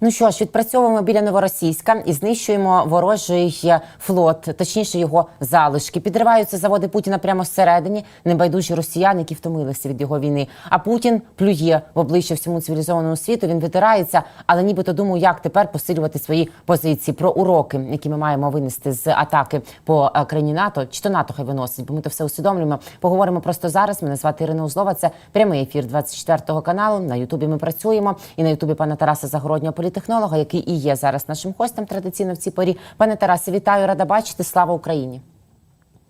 Ну що ж, відпрацьовуємо біля новоросійська і знищуємо ворожий е, флот, точніше його залишки. Підриваються заводи Путіна прямо всередині, небайдужі росіяни, які втомилися від його війни. А Путін плює в обличчя всьому цивілізованому світу. Він витирається, але нібито думаю, як тепер посилювати свої позиції про уроки, які ми маємо винести з атаки по е, країні НАТО. Чи то НАТО хай виносить, бо ми то все усвідомлюємо. Поговоримо просто зараз. Мене звати Ірина Узлова. Це прямий ефір 24 каналу. На Ютубі ми працюємо і на Ютубі пана Тараса Загороднього політехнолога, який і є зараз нашим гостем традиційно в цій порі. Пане Тарасе, вітаю, рада бачити. Слава Україні!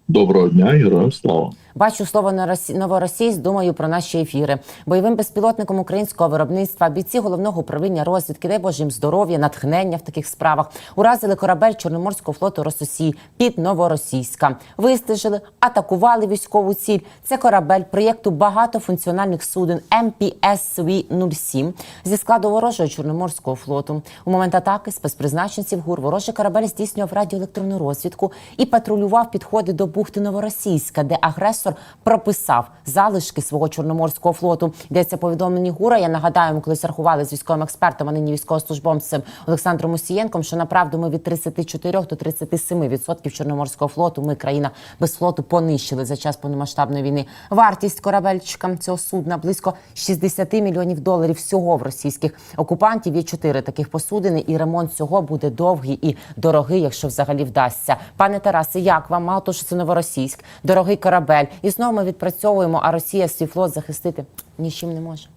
Доброго дня, героям слава. Бачу слово «норосі- новоросійсь, думаю про наші ефіри. Бойовим безпілотником українського виробництва бійці головного управління розвідки, дай Боже їм здоров'я, натхнення в таких справах. Уразили корабель Чорноморського флоту Рососії під Новоросійська. Вистежили, атакували військову ціль. Це корабель проєкту багатофункціональних суден МПСВ-07 зі складу ворожого Чорноморського флоту. У момент атаки спецпризначенців ГУР ворожий корабель здійснював радіоелектронну розвідку і патрулював підходи до бухти Новоросійська, де агресор прописав залишки свого чорноморського флоту. Йдеться повідомлені ГУРа. Я нагадаю, ми колись рахували з військовим експертом, а нині військовослужбовцем Олександром Усієнком, що направду ми від 34 до 37% відсотків чорноморського флоту. Ми країна без флоту понищили за час повномасштабної війни. Вартість корабельчика цього судна близько 60 мільйонів доларів всього в російських окупантів. Є чотири таких посудини, і ремонт цього буде довгий і дорогий, якщо взагалі вдасться. Пане Тарасе, як вам мало того, що це новоросійськ, дорогий корабель, і знову ми відпрацьовуємо, а Росія свій флот захистити нічим не може.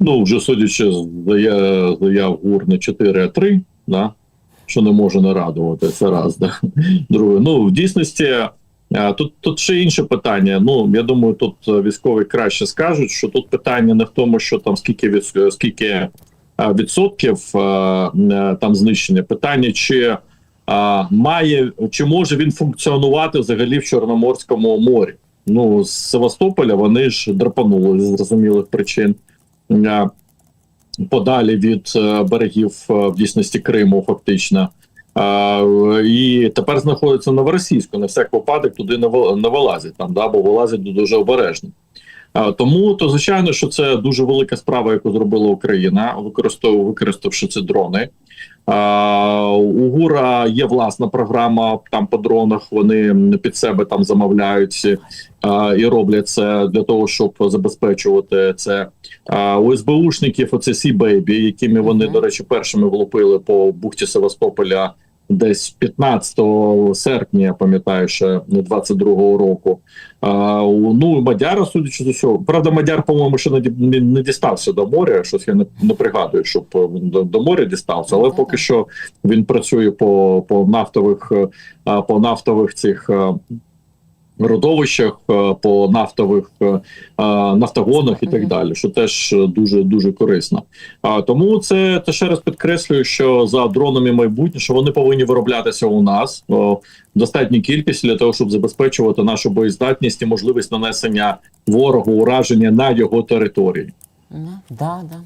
Ну, вже судячи з зая- заяв ГУР не 4, а 3, да? що не може не радувати. Це раз. Да? Друге, ну в дійсності е, тут, тут ще інше питання. Ну, я думаю, тут е, військові краще скажуть, що тут питання не в тому, що там скільки від скільки е, відсотків там знищення. Питання, чи е, має чи може він функціонувати взагалі в Чорноморському морі. Ну, з Севастополя вони ж драпанули з зрозумілих причин. Е, подалі від е, берегів е, в дійсності Криму, фактично. Е, і тепер знаходиться в Новоросійську. На всяк випадок туди не не вилазять там, да, бо вилазять дуже обережно. Е, Тому то звичайно, що це дуже велика справа, яку зробила Україна, використовував використавши ці дрони. У ГУРа є власна програма там по дронах. Вони під себе там замовляють і роблять це для того, щоб забезпечувати це. У СБУшників оце Сі Бейбі, якими вони, до речі, першими влупили по бухті Севастополя десь 15 серпня, я пам'ятаю, ще 22-го року. А, ну, Мадяра, судячи з усього. Правда, Мадяр, по-моєму, ще не, не, дістався до моря. Щось я не, не пригадую, щоб е, до, до моря дістався, але Ну, поки що він працює по, по нафтових е, по нафтових цих. Родовищах е, по нафтових е, е, нафтогонах і так далі, що теж дуже дуже корисно. А тому це, це ще раз підкреслюю, що за дронами майбутнє, що вони повинні вироблятися у нас в достатній кількості для того, щоб забезпечувати нашу боєздатність і можливість нанесення ворогу ураження на його території. Да, да.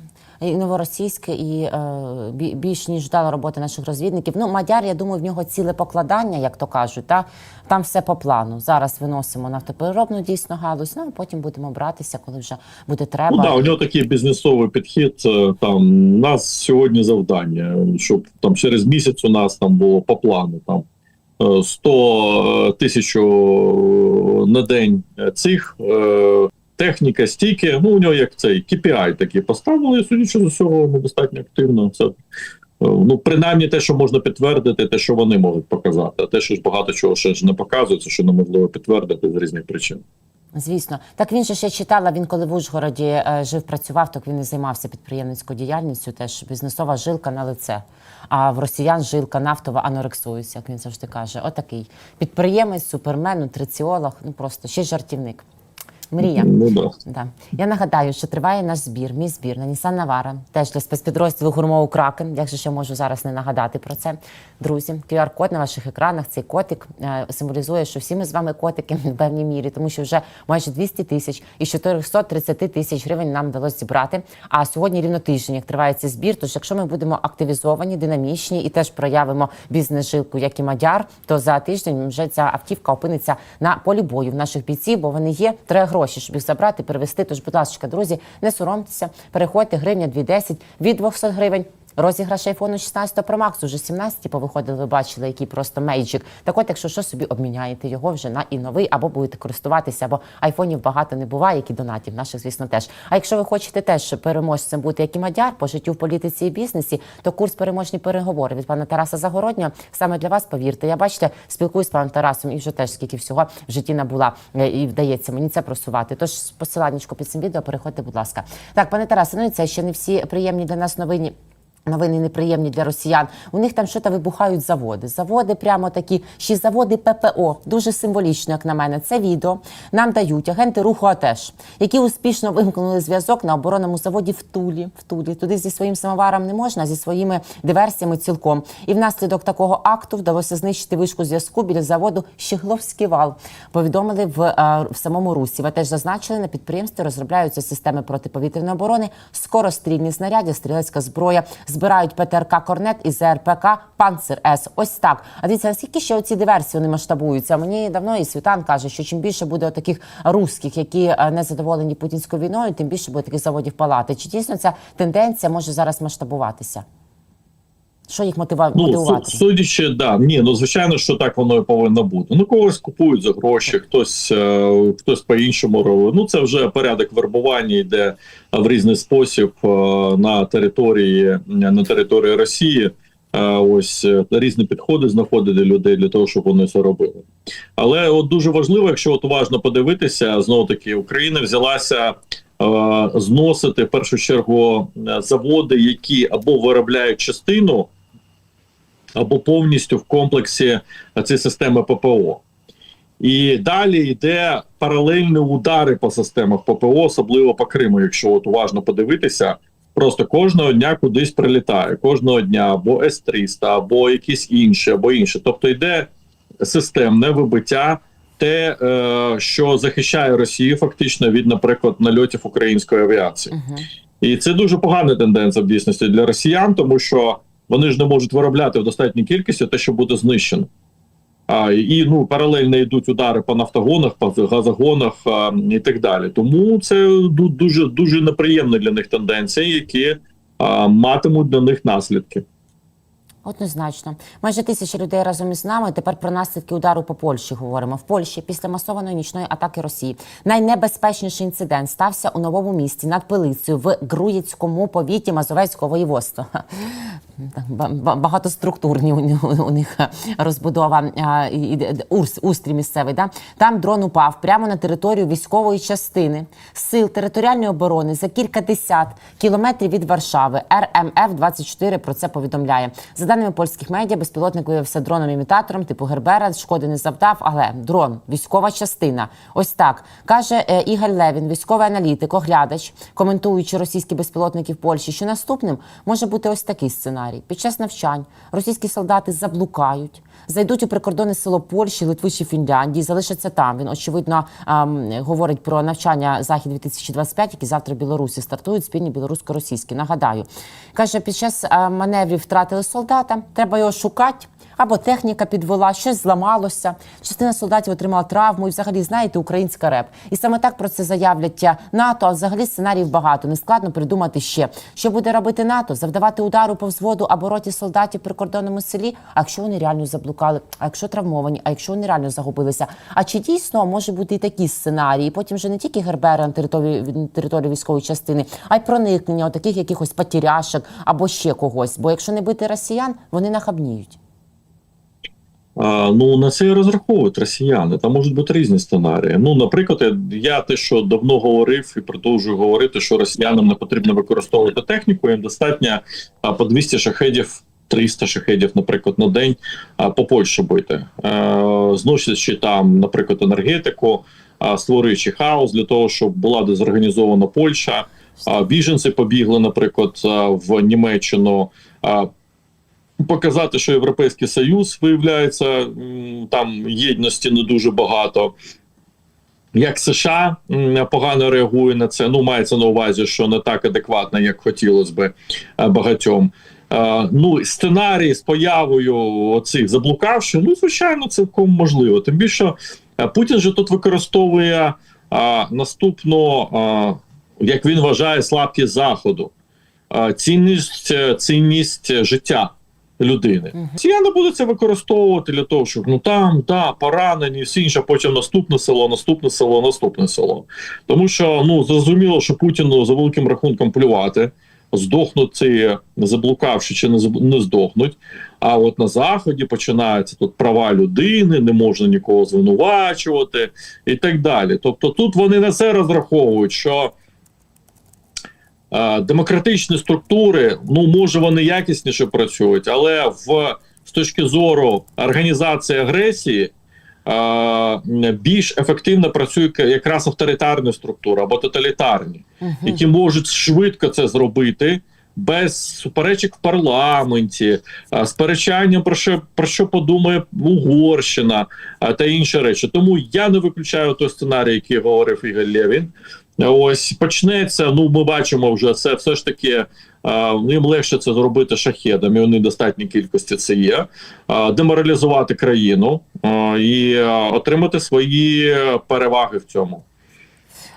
І новоросійське, і е, більш ніж вдала робота наших розвідників. Ну, Мадяр, я думаю, в нього ціле покладання, як то кажуть. Та? Там все по плану. Зараз виносимо нафтопереробну дійсно галузь, ну а потім будемо братися, коли вже буде треба. Ну да, у нього такий бізнесовий підхід. е, Там у нас сьогодні завдання, щоб там через місяць у нас там було по плану там е, 100 тисяч на день цих. е, Техніка, стільки, ну у нього як цей KPI такий поставили, судячи з усього, достатньо активно. Це е, ну принаймні те, що можна підтвердити, те, що вони можуть показати. А те, що багато чого ще ж не показується, що неможливо підтвердити з різних причин. Звісно, так він же ще читала. Він коли в Ужгороді е, жив, працював, так він і займався підприємницькою діяльністю. Теж бізнесова жилка на лице. А в росіян жилка нафтова анорексується, як він завжди каже. Отакий підприємець, супермен, нутриціолог, ну просто ще жартівник. Мрія. Ну да. Да. Я нагадаю, що триває наш збір, мій збір на Nissan Navara, теж для спецпідрозділу гурмову Кракен. Як же ще можу зараз не нагадати про це? Друзі, QR-код на ваших екранах. Цей котик е, символізує, що всі ми з вами котики в певній мірі, тому що вже майже 200 тисяч і 430 тисяч гривень нам вдалося зібрати. А сьогодні рівно тиждень, як триває цей збір. Тож, якщо ми будемо активізовані, динамічні і теж проявимо бізнес-жилку, як і мадяр, то за тиждень вже ця автівка опиниться на полі бою в наших бійців, бо вони є. Треба гроші, щоб їх забрати, перевести. Тож, будь ласка, друзі, не соромтеся, переходьте гривня 2,10 від 200 гривень. Розіграш айфону 16 Pro Max уже 17 повиходили, ви бачили, який просто мейджик. Так от, якщо що собі обміняєте його вже на і новий, або будете користуватися, або айфонів багато не буває, як і донатів, наших, звісно, теж. А якщо ви хочете теж переможцем бути, як і Мадяр, по життю в політиці і бізнесі, то курс переможні переговори від пана Тараса Загороднього саме для вас, повірте. Я бачите, спілкуюсь з паном Тарасом і вже теж скільки всього в житті набула е, і вдається мені це просувати. Тож посиланнячко під цим відео переходьте, будь ласка. Так, пане Тарасе, ну і це ще не всі приємні для нас новини. Новини неприємні для росіян. У них там що то вибухають заводи. Заводи прямо такі, ще заводи ППО. Дуже символічно, як на мене. Це відео нам дають агенти руху АТЕШ, які успішно вимкнули зв'язок на оборонному заводі в Тулі. В Тулі туди зі своїм самоваром не можна, зі своїми диверсіями цілком. І внаслідок такого акту вдалося знищити вишку зв'язку біля заводу Щегловський вал. Повідомили в, е, в самому Русі. Ви теж зазначили, на підприємстві розробляються системи протиповітряної оборони, скорострільні снаряди, стрілецька зброя. Збирають ПТРК Корнет і ЗРПК Панцир С. Ось так. А дивіться, наскільки ще оці диверсії вони масштабуються? Мені давно і Світан каже, що чим більше буде таких русських, які е, не задоволені путінською війною, тим більше буде таких заводів палати. Чи дійсно ця тенденція може зараз масштабуватися? Що їх мотива... Ну, мотивувати? судячи, да, ні, ну звичайно, що так воно і повинно бути. Ну, когось купують за гроші, хтось, е, хтось по-іншому робить. Ну, це вже порядок вербування йде в різний спосіб е, на території на території Росії. Е, ось е, різні підходи знаходити людей для того, щоб вони це робили. Але от дуже важливо, якщо от уважно подивитися, знову таки Україна взялася. е, Зносити в першу чергу е, заводи, які або виробляють частину, або повністю в комплексі цієї системи ППО. І далі йде паралельні удари по системах ППО, особливо по Криму, якщо от уважно подивитися. Просто кожного дня кудись прилітає. Кожного дня або С-300, або якісь інші, або інші. Тобто йде системне вибиття, те, е, що захищає Росію фактично від, наприклад, нальотів української авіації. Угу. І це дуже погана тенденція в дійсності для росіян, тому що вони ж не можуть виробляти в достатній кількості те, що буде знищено. А, і ну паралельно йдуть удари по нафтогонах, по газогонах а, і так далі. Тому це дуже дуже неприємні для них тенденції, які а, матимуть для них наслідки. Однозначно, майже тисяча людей разом із нами. Тепер про наслідки удару по Польщі говоримо. В Польщі після масованої нічної атаки Росії найнебезпечніший інцидент стався у новому місті над Пилицею в Груєцькому повіті Мазовецького воєводства. Багатоструктурні у, них- розбудова устрій місцевий. Да? Там дрон упав прямо на територію військової частини сил територіальної оборони за кілька десят кілометрів від Варшави. РМФ 24 про це повідомляє. За даними польських медіа, безпілотник виявився дроном-імітатором типу Гербера. Шкоди не завдав, але дрон, військова частина. Ось так каже е, Ігор Левін, військовий аналітик, оглядач, коментуючи російські безпілотники в Польщі, що наступним може бути ось такий сценарій. Під час навчань російські солдати заблукають, зайдуть у прикордонне село Польщі, Литви чи Фінляндії, залишаться там. Він очевидно ем, говорить про навчання захід 2025 які завтра Білорусі стартують спільні білорусько-російські. Нагадаю, каже, під час е, маневрів втратили солдата, треба його шукати. Або техніка підвела, щось зламалося. Частина солдатів отримала травму, і взагалі знаєте, українська реп. І саме так про це заявлять е, НАТО. А взагалі сценаріїв багато. Нескладно придумати ще. Що буде робити НАТО? Завдавати удару по взводу або роті солдатів при кордонному селі. А якщо вони реально заблукали, а якщо травмовані, а якщо вони реально загубилися? А чи дійсно може бути і такі сценарії? Потім вже не тільки гербери на території території військової частини, а й проникнення таких якихось потеряшок або ще когось. Бо якщо не бити росіян, вони нахабніють. Ну на це і розраховують росіяни. Там можуть бути різні сценарії. Ну, наприклад, я- я те, що давно говорив і продовжую говорити, що росіянам не потрібно використовувати техніку, їм достатньо по 200 шахедів. 300 шахедів, наприклад, на день по Польщі бити, е, зносячи там, наприклад, енергетику, створюючи хаос для того, щоб була дезорганізована Польща. Біженці побігли, наприклад, в Німеччину. А, показати, що Європейський Союз виявляється там єдності не дуже багато. Як США погано реагує на це, ну мається на увазі, що не так адекватно, як хотілося би е, багатьом. Е, Ну, сценарій з появою оцих заблукавших, ну звичайно, цілком можливо. Тим більше е, Путін же тут використовує а, наступну, а, як він вважає, слабкість заходу. е, цінність, цінність життя людини. Росіяни будуть це використовувати для того, щоб ну там да, поранені, всі інше, потім наступне село, наступне село, наступне село. Тому що ну зрозуміло, що Путіну за великим рахунком плювати. Здохнуть ці заблукавши чи не не здохнуть. А от на заході починаються тут права людини, не можна нікого звинувачувати і так далі. Тобто, тут вони на це розраховують, що демократичні структури, ну може вони якісніше працюють, але в з точки зору організації агресії. Більш ефективно працює якраз авторитарні структури або тоталітарні, які можуть швидко це зробити без суперечок в парламенті, а, сперечанням про що про що подумає Угорщина та інші речі. Тому я не виключаю той сценарій, який говорив Ігор Лєвін. Ось почнеться. Ну, ми бачимо вже це все ж таки. а, Їм легше це зробити шахедами. Вони достатній кількості це є. Деморалізувати країну і отримати свої переваги в цьому.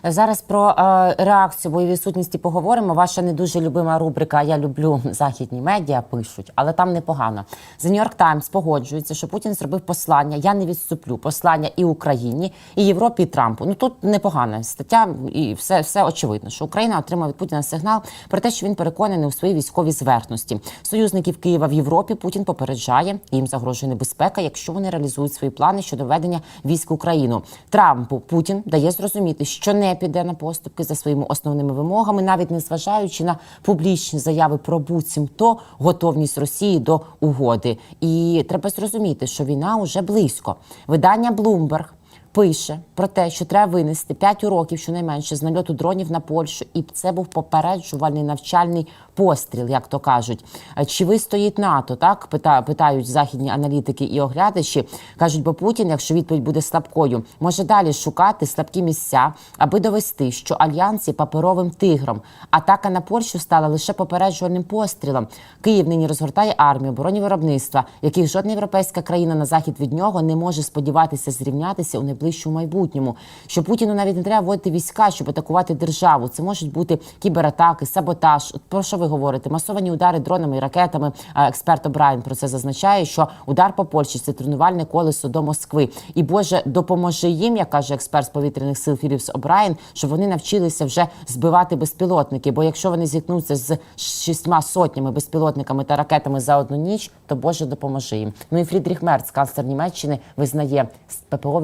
Зараз про е, реакцію бойові сутності поговоримо. Ваша не дуже любима рубрика Я люблю західні медіа пишуть, але там непогано. The New York Times погоджується, що Путін зробив послання. Я не відступлю послання і Україні, і Європі, і Трампу. Ну тут непогана стаття, і все, все очевидно, що Україна отримала від Путіна сигнал про те, що він переконаний у своїй військовій зверхності. Союзників Києва в Європі Путін попереджає, їм загрожує небезпека, якщо вони реалізують свої плани щодо ведення військ в Україну. Трампу Путін дає зрозуміти, що не піде на поступки за своїми основними вимогами, навіть не зважаючи на публічні заяви про буцімто готовність Росії до угоди. І треба зрозуміти, що війна уже близько. Видання Bloomberg пише про те, що треба винести 5 уроків щонайменше з нальоту дронів на Польщу, і це був попереджувальний навчальний постріл, як то кажуть. А Чи вистоїть НАТО? Так пита- питають західні аналітики і оглядачі. кажуть, бо Путін, якщо відповідь буде слабкою, може далі шукати слабкі місця, аби довести, що альянс паперовим тигром. Атака на Польщу стала лише попереджувальним пострілом. Київ нині розгортає армію, оборонні виробництва, яких жодна європейська країна на захід від нього не може сподіватися зрівнятися у найближчому майбутньому. Що Путіну навіть не треба вводити війська, щоб атакувати державу. Це можуть бути кібератаки, саботаж. Про що ви говорите? Масовані удари дронами і ракетами. Експерт Обрайн про це зазначає, що удар по Польщі це тренувальне колесо до Москви. І Боже, допоможе їм, як каже експерт з повітряних сил Філіпс Обрайн, щоб вони навчилися вже збивати безпілотники. Бо якщо вони зіткнуться з шістьма сотнями безпілотниками та ракетами за одну ніч, то Боже допоможе їм. Ну і Фрідріх Мерц, канцлер Німеччини, визнає, ППО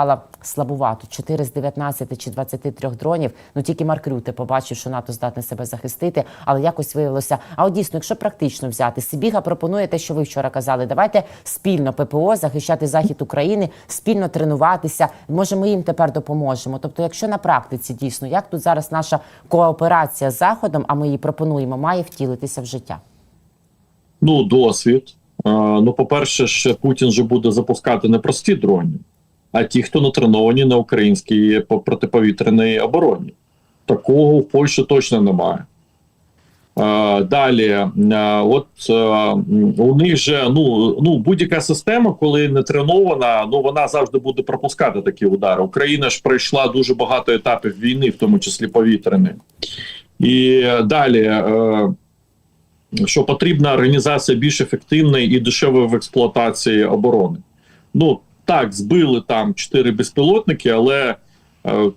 відпрацювала слабувато. 4 з 19 чи 23 дронів. Ну тільки Марк Рюте побачив, що НАТО здатне себе захистити, але якось виявилося. А от дійсно, якщо практично взяти, Сибіга пропонує те, що ви вчора казали. Давайте спільно ППО захищати захід України, спільно тренуватися. Може, ми їм тепер допоможемо. Тобто, якщо на практиці дійсно, як тут зараз наша кооперація з заходом, а ми її пропонуємо, має втілитися в життя. Ну, досвід. Ну, по-перше, ж Путін же буде запускати не прості дрони, а ті, хто натреновані на українській протиповітряній обороні. Такого в Польщі точно немає. Далі, от у них же ну, ну будь-яка система, коли не тренована, ну вона завжди буде пропускати такі удари. Україна ж пройшла дуже багато етапів війни, в тому числі повітряної. І далі. е, що потрібна організація більш ефективної і дешевої в експлуатації оборони. Ну так, збили там чотири безпілотники, але е,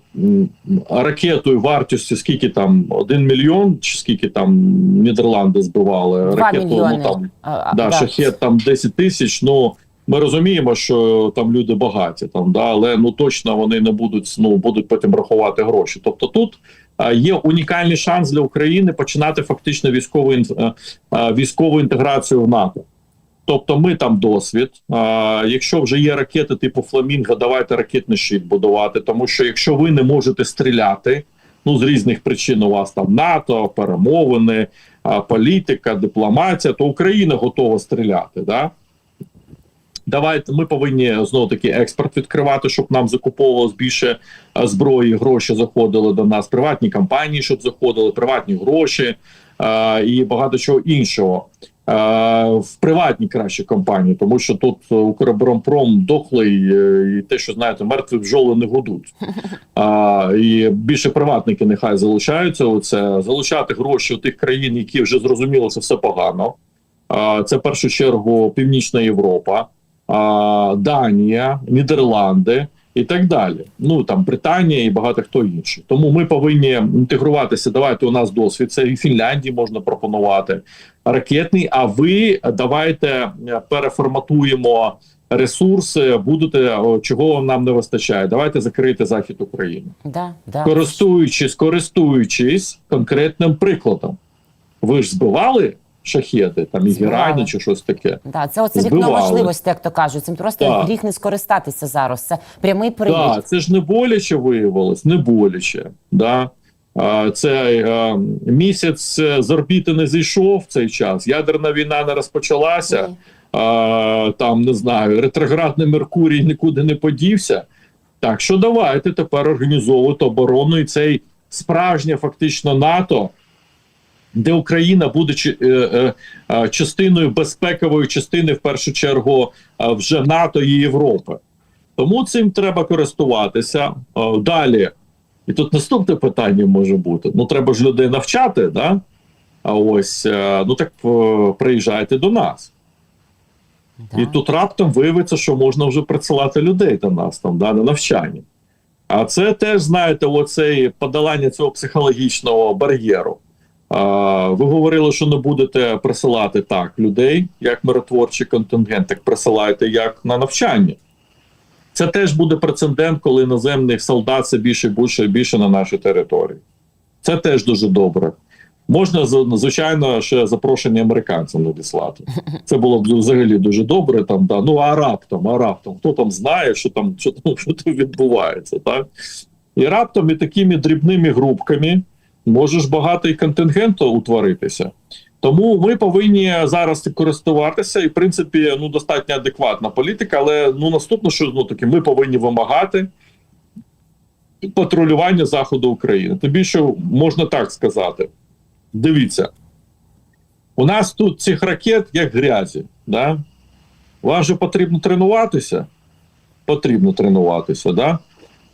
ракетою вартістю скільки там один мільйон, чи скільки там Нідерланди збивали ракету, мільйони. ну там А, да, шахет там 10 тисяч. Ну ми розуміємо, що там люди багаті, там да, але ну точно вони не будуть ну будуть потім рахувати гроші. Тобто тут є унікальний шанс для України починати фактично військову е, е, військову інтеграцію в НАТО. Тобто, ми там досвід. А, якщо вже є ракети типу Фламінго, давайте ракетний щит будувати. Тому що якщо ви не можете стріляти, ну з різних причин у вас там НАТО, перемовини, а, політика, дипломатія, то Україна готова стріляти. Да? Давайте ми повинні знову таки експорт відкривати, щоб нам закуповувалось більше зброї, гроші заходили до нас, приватні компанії, щоб заходили, приватні гроші а, і багато чого іншого. В приватні кращі компанії, тому що тут е, Укроборонпром дохлий, е, і те, що знаєте, мертві бджоли не гудуть. А, і більше приватники нехай залучаються. Оце залучати гроші у тих країн, які вже зрозуміло, що все погано. А, це в першу чергу Північна Європа, а, Данія, Нідерланди і так далі. Ну там Британія і багато хто інший. Тому ми повинні інтегруватися. Давайте у нас досвід. Це і Фінляндії можна пропонувати ракетний. А ви давайте е, переформатуємо ресурси, будете чого нам не вистачає. Давайте закрити захід України, Да, да. користуючись, користуючись конкретним прикладом. Ви ж збивали шахеди, там і Збивали. Чи щось таке. Да, це оце вікно можливості, як то кажуть. Цим просто Так. гріх не скористатися зараз. Це прямий привід. Так, це ж не боляче виявилось, не боляче. Да? Це е, місяць е, з орбіти не зійшов в цей час. Ядерна війна не розпочалася. Ні. Там не знаю, ретроградний Меркурій нікуди не подівся. Так що давайте тепер організовувати оборону і цей справжнє фактично НАТО, де Україна будучи е, е, частиною безпекової частини, в першу чергу, вже НАТО і Європи. Тому цим треба користуватися. Далі. І тут наступне питання може бути: ну треба ж людей навчати, да? А ось е, ну так приїжджайте до нас. Да. І тут раптом виявиться, що можна вже присилати людей до нас там да, на навчання. А це теж, знаєте, оцей подолання цього психологічного бар'єру. Ви говорили, що не будете присилати так людей, як миротворчий контингент, так присилайте як на навчання. Це теж буде прецедент, коли іноземних солдат все більше більше і більше на нашій території. Це теж дуже добре. Можна звичайно ще запрошення американцям надіслати. Це було б взагалі дуже добре. Там да ну а раптом, а раптом хто там знає, що там що що там відбувається, так і раптом і такими дрібними групками можеш багато і контингенту утворитися. Тому ми повинні зараз користуватися, і в принципі ну достатньо адекватна політика. Але ну наступне, що ну таки ми повинні вимагати патрулювання заходу України. Тобі що можна так сказати. Дивіться, у нас тут цих ракет як грязі. Да? Вам же потрібно тренуватися. Потрібно тренуватися, да?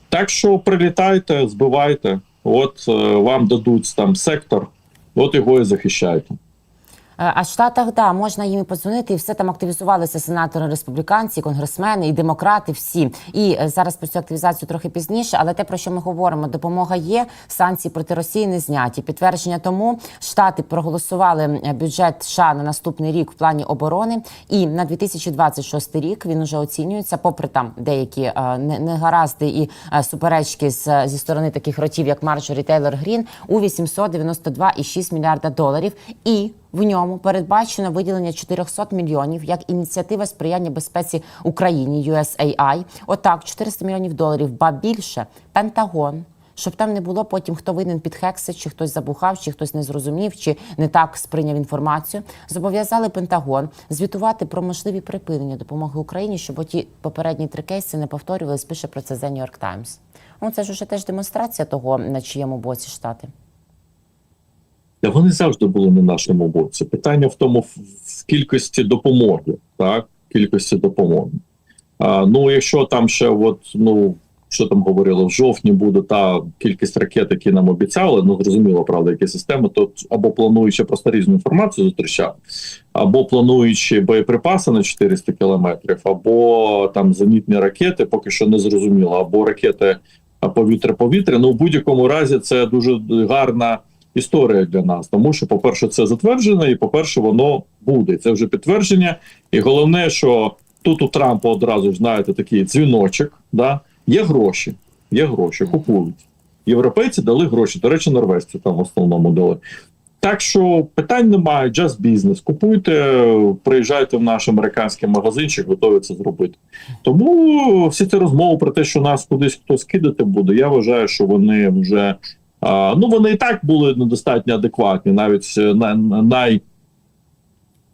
Так що прилітайте, збивайте, от е, вам дадуть там сектор, от його і захищайте. Е, А в Штатах, да, можна їм і подзвонити, і все там активізувалися сенатори, республіканці, конгресмени і демократи. Всі і е, зараз про цю активізацію трохи пізніше. Але те, про що ми говоримо, допомога є. Санкції проти Росії не зняті. Підтвердження тому штати проголосували е, бюджет США на наступний рік в плані оборони. І на 2026 рік він уже оцінюється, попри там деякі не- негаразди і суперечки з зі сторони таких ротів, як Марджорі Тейлор Грін, у 892,6 мільярда доларів. І в ньому передбачено виділення 400 мільйонів як ініціатива сприяння безпеці Україні USAI. Отак, 400 мільйонів доларів, ба більше Пентагон. Щоб там не було потім, хто винен під хекси, чи хтось забухав, чи хтось не зрозумів, чи не так сприйняв інформацію. Зобов'язали Пентагон звітувати про можливі припинення допомоги Україні, щоб оті попередні три кейси не повторювались. Пише про це The New York Times. Ну це ж уже теж демонстрація того, на чиєму боці штати. Вони завжди були на нашому боці. Питання в тому, в, кількості допомоги, так? Кількості допомоги. А, ну, якщо там ще, от, ну, що там говорили, в жовтні буде та кількість ракет, які нам обіцяли, ну зрозуміло, правда, які системи, то або плануючи просто різну інформацію зустрічати, або плануючи боєприпаси на 400 кілометрів, або там зенітні ракети, поки що не зрозуміло, або ракети повітря-повітря. Ну, в будь-якому разі, це дуже гарна історія для нас, тому що, по-перше, це затверджено, і по-перше, воно буде. Це вже підтвердження. І головне, що тут у Трампа одразу ж знаєте такий дзвіночок. Да? Є гроші, є гроші, купують. Європейці дали гроші. До речі, норвежці там в основному дали. Так що питань немає, just бізнес. Купуйте, приїжджайте в наш американський магазинчик, готові це зробити. Тому всі ці розмови про те, що нас кудись хтось кидати буде, я вважаю, що вони вже ну вони і так були недостатньо адекватні, навіть е, на, най,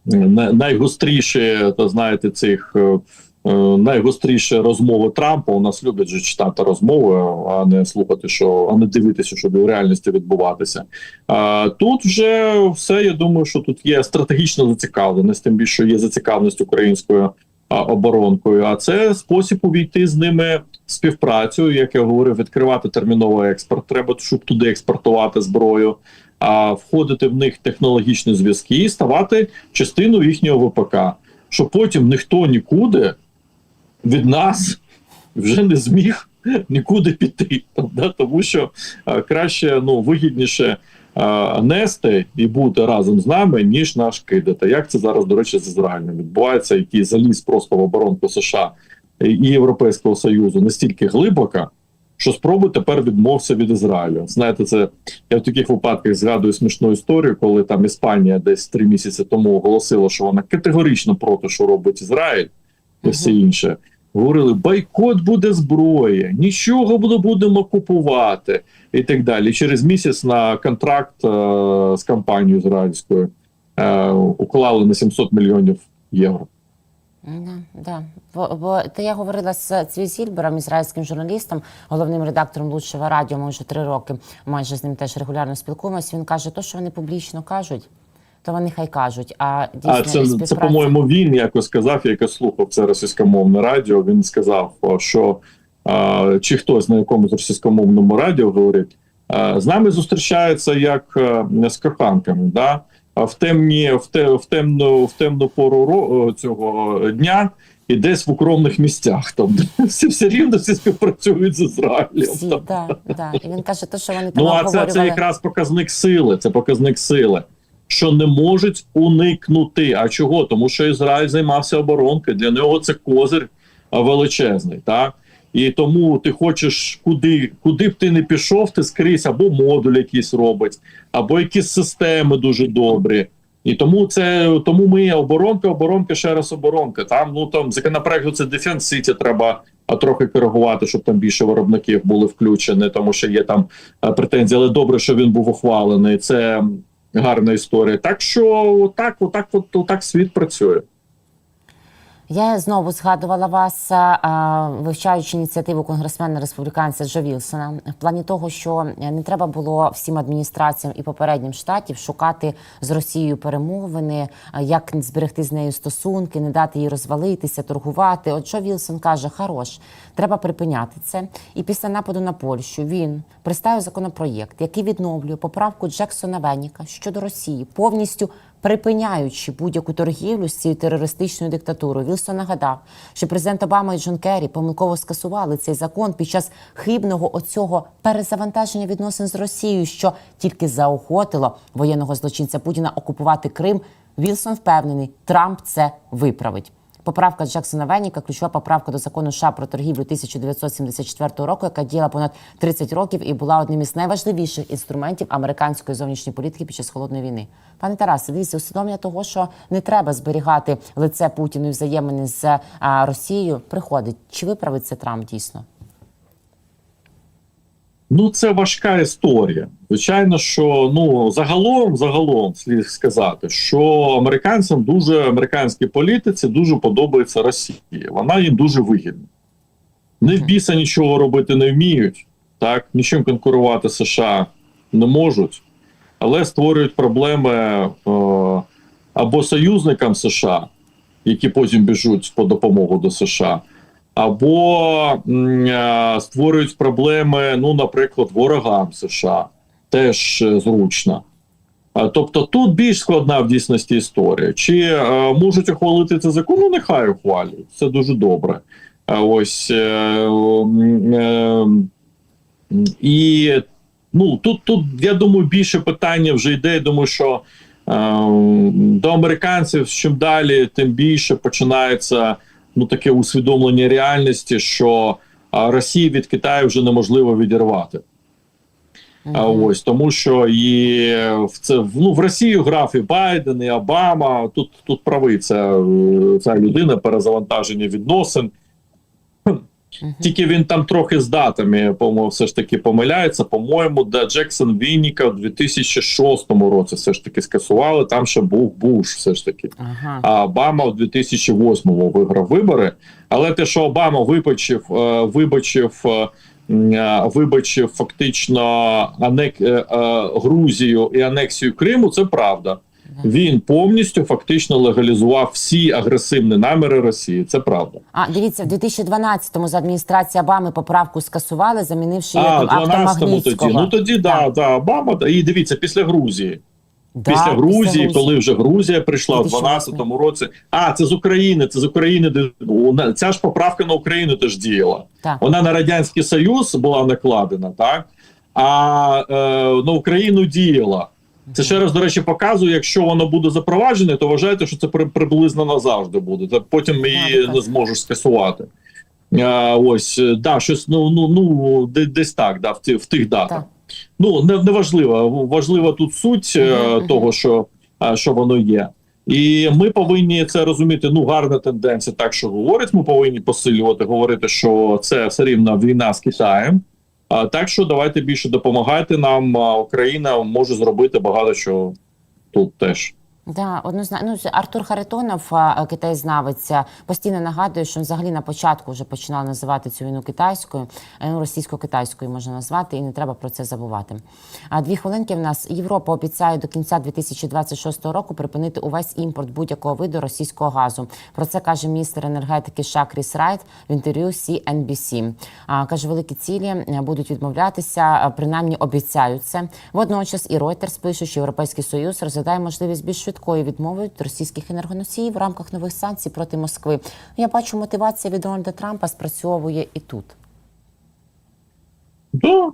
най, найгостріші, то знаєте, цих е, е, найгостріші розмови Трампа. У нас люблять же читати розмови, а не слухати, що а не дивитися, що в реальності відбуватися. А тут вже все. Я думаю, що тут є стратегічна зацікавленість, тим більше є зацікавленість українською а, оборонкою. А це спосіб увійти з ними в співпрацю. Як я говорив, відкривати терміновий експорт. Треба щоб туди експортувати зброю. А входити в них технологічні зв'язки і ставати частиною їхнього ВПК, щоб потім ніхто нікуди від нас вже не зміг нікуди піти. Да? Тому що краще ну вигідніше нести і бути разом з нами, ніж наш кидати. Як це зараз, до речі, з Ізраїлем відбувається, який заліз просто в оборонку США і Європейського Союзу настільки глибоко, що спробуй тепер відмовся від Ізраїлю. Знаєте, це я в таких випадках згадую смішну історію, коли там Іспанія десь три місяці тому оголосила, що вона категорично проти, що робить Ізраїль, і все інше. Говорили, бойкот буде зброї, нічого не будемо купувати, і так далі. Через місяць на контракт е, з компанією ізраїльською е, уклали на 700 мільйонів євро. Да. Бо, бо та я говорила з Цвізільбером, ізраїльським журналістом, головним редактором Лучшого радіо. Ми вже три роки майже з ним теж регулярно спілкуємося. Він каже, то, що вони публічно кажуть, то вони хай кажуть. А дійсно А це, співпраця... це по-моєму, він якось сказав, я якось слухав це російськомовне радіо. Він сказав, що а, чи хтось на якомусь російськомовному радіо говорить, а, з нами зустрічаються як а, з коханками. Да? А в темні, в, те, в темну, в темну пору ро- цього дня і десь в укромних місцях. Там всі все рівно всі співпрацюють з Ізраїлем. Всі, Там. да, да. І він каже, то, що вони там Ну а це, це якраз показник сили. Це показник сили, що не можуть уникнути. А чого? Тому що Ізраїль займався оборонкою. Для нього це козир величезний. Так і тому ти хочеш, куди, куди б ти не пішов, ти скрізь або модуль якийсь робить, або якісь системи дуже добрі. І тому це тому ми оборонка, оборонка, ще раз оборонка. Там ну там законопроект це Defense City треба а трохи коригувати, щоб там більше виробників були включені, тому що є там е, претензії, але добре, що він був ухвалений. Це гарна історія. Так що так, отак, от, отак світ працює. Я знову згадувала вас, вивчаючи ініціативу конгресмена республіканця Джо Вілсона, в плані того, що не треба було всім адміністраціям і попереднім штатів шукати з Росією перемовини, як зберегти з нею стосунки, не дати їй розвалитися, торгувати. От Джо Вілсон каже: хорош, треба припиняти це. І після нападу на Польщу він представив законопроєкт, який відновлює поправку Джексона Веніка щодо Росії, повністю припиняючи будь-яку торгівлю з цією терористичною диктатурою. Вілсон нагадав, що президент Обама і Джон Керрі помилково скасували цей закон під час хибного оцього перезавантаження відносин з Росією, що тільки заохотило воєнного злочинця Путіна окупувати Крим. Вілсон впевнений, Трамп це виправить. Поправка Джексона Веніка, ключова поправка до закону США про торгівлю 1974 року, яка діяла понад 30 років і була одним із найважливіших інструментів американської зовнішньої політики під час холодної війни. Пане Тарасе, дивіться, усвідомлення того, що не треба зберігати лице Путіну і взаємини з Росією, приходить. Чи виправить це Трамп дійсно? Ну, це важка історія. Звичайно, що ну загалом, загалом слід сказати, що американцям дуже американській політиці дуже подобається Росія. Вона їм дуже вигідна. Не в біса нічого робити не вміють, так нічим конкурувати США не можуть, але створюють проблеми е, або союзникам США, які потім біжуть по допомогу до США або е, створюють проблеми, ну, наприклад, ворогам США теж е, зручно. Тобто тут більш складна в дійсності історія. Чи е, можуть ухвалити цей закон? Ну, нехай ухвалюють. Це дуже добре. Ось е, е, і ну тут, тут я думаю, більше питання вже йде. Я думаю, що е, до американців чим далі, тим більше починається ну таке усвідомлення реальності, що Росії від Китаю вже неможливо відірвати. А ось тому, що і в це ну в Росію грав і Байден, і Обама. Тут тут правий ця, ця людина перезавантаження відносин. Тільки він там трохи з датами, по-моєму, все ж таки помиляється. По-моєму, де Джексон Вінніка в 2006 році все ж таки скасували. Там ще був Буш, все ж таки. Ага. А Обама в 2008-му виграв вибори. Але те, що Обама вибачив, е, вибачив, е, е, вибачив фактично анек, Грузію і анексію Криму, це правда. Він повністю фактично легалізував всі агресивні наміри Росії. Це правда. А дивіться, в 2012-му за адміністрації Обами поправку скасували, замінивши її А, 12-му тоді. Ну тоді да, да, Обама. І дивіться, після Грузії. Да, після Грузії, Грузії. коли вже Грузія прийшла в 2008. 12-му році. А, це з України. Це з України. де- Ця ж поправка на Україну теж діяла. Так. Вона на Радянський Союз була накладена, так? А е, на Україну діяла. Це ще раз, до речі, показує, якщо воно буде запроваджене, то вважайте, що це при, приблизно назавжди буде. Потім її не зможеш скасувати. А, ось, да, щось, ну, ну, ну, десь так, да, в, ті, в тих датах. Так. Ну, не, не важливо. Важлива тут суть Мгм, мгм. того, що, е, що воно є. І ми повинні це розуміти. Ну, гарна тенденція, так що говорить. Ми повинні посилювати, говорити, що це все рівно війна з Китаєм. Так що давайте більше допомагайте нам. Україна може зробити багато чого тут теж. Да, однозначно. Ну, Артур Харитонов, а, постійно нагадує, що взагалі на початку вже починали називати цю війну китайською, е, ну, російсько-китайською можна назвати, і не треба про це забувати. А дві хвилинки в нас Європа обіцяє до кінця 2026 року припинити увесь імпорт будь-якого виду російського газу. Про це каже міністр енергетики США Кріс Райт в інтерв'ю CNBC. А, каже, великі цілі е, будуть відмовлятися, принаймні обіцяють це. Водночас і Reuters пише, що Європейський Союз розглядає можливість більш швидкої відмови від російських енергоносіїв в рамках нових санкцій проти Москви. Я бачу, мотивація від Дональда Трампа спрацьовує і тут. Да.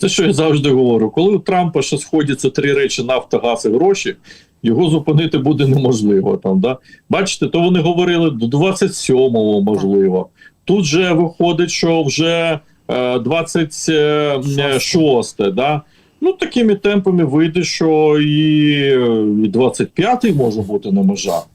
Те, що я завжди говорю, коли у Трампа ще сходяться три речі: нафта, газ і гроші, його зупинити буде неможливо. Там, да? Бачите, то вони говорили до 27-го, можливо. Тут же виходить, що вже е, 26 да? Ну, такими темпами вийде, що і, і 25-й може бути на межах.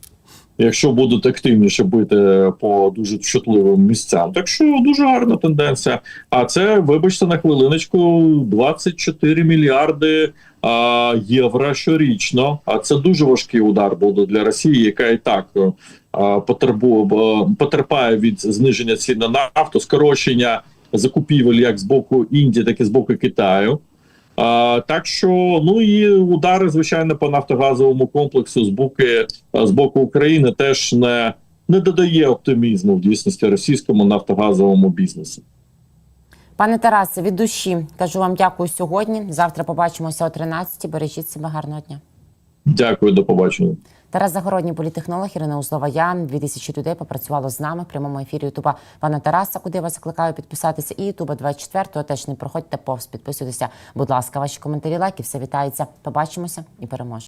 Якщо будуть активніше бити по дуже чутливим місцям, так що дуже гарна тенденція. А це, вибачте, на хвилиночку 24 мільярди а, євро щорічно. А це дуже важкий удар буде для Росії, яка і так е, а, потребує потерпає від зниження цін на нафту, скорочення закупівель як з боку Індії, так і з боку Китаю. А, так що ну і удари, звичайно, по нафтогазовому комплексу з боку, з боку України теж не, не додає оптимізму в дійсності російському нафтогазовому бізнесу. Пане Тарасе, від душі кажу вам дякую сьогодні. Завтра побачимося о 13 Бережіть себе гарного дня. Дякую, до побачення. Тарас Загородній політехнолог Ірина Узлова. Я 2000 людей попрацювало з нами в прямому ефірі Ютуба пана Тараса, куди я вас закликаю підписатися. І Ютуба 24 теж не проходьте повз. Підписуйтеся, будь ласка, ваші коментарі, лайки, все вітається. Побачимося і переможемо.